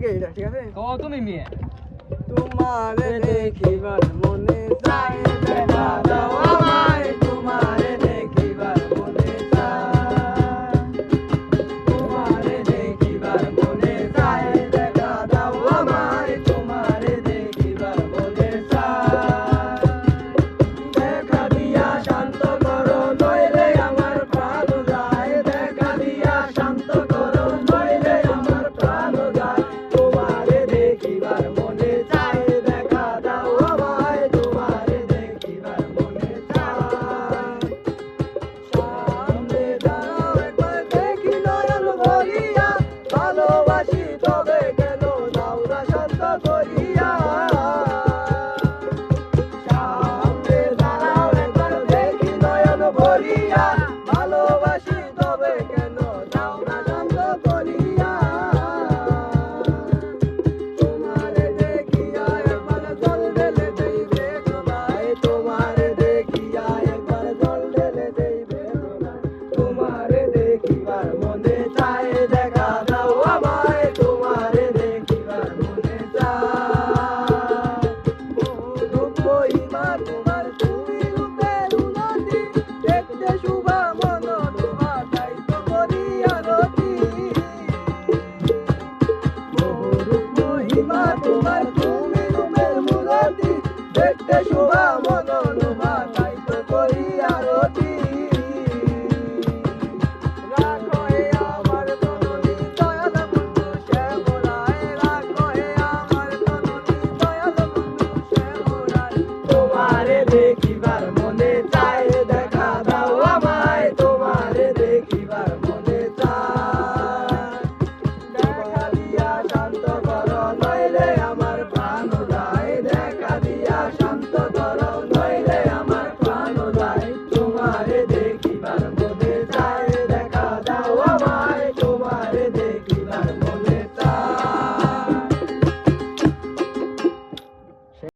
တကယ်လေတကယ်စင်ဟောသူ့မိမိရဲ့ तुम्हारे देखी बार Maria. তোমার তুমি রূপের মূরতি দেখতে শোভা মনন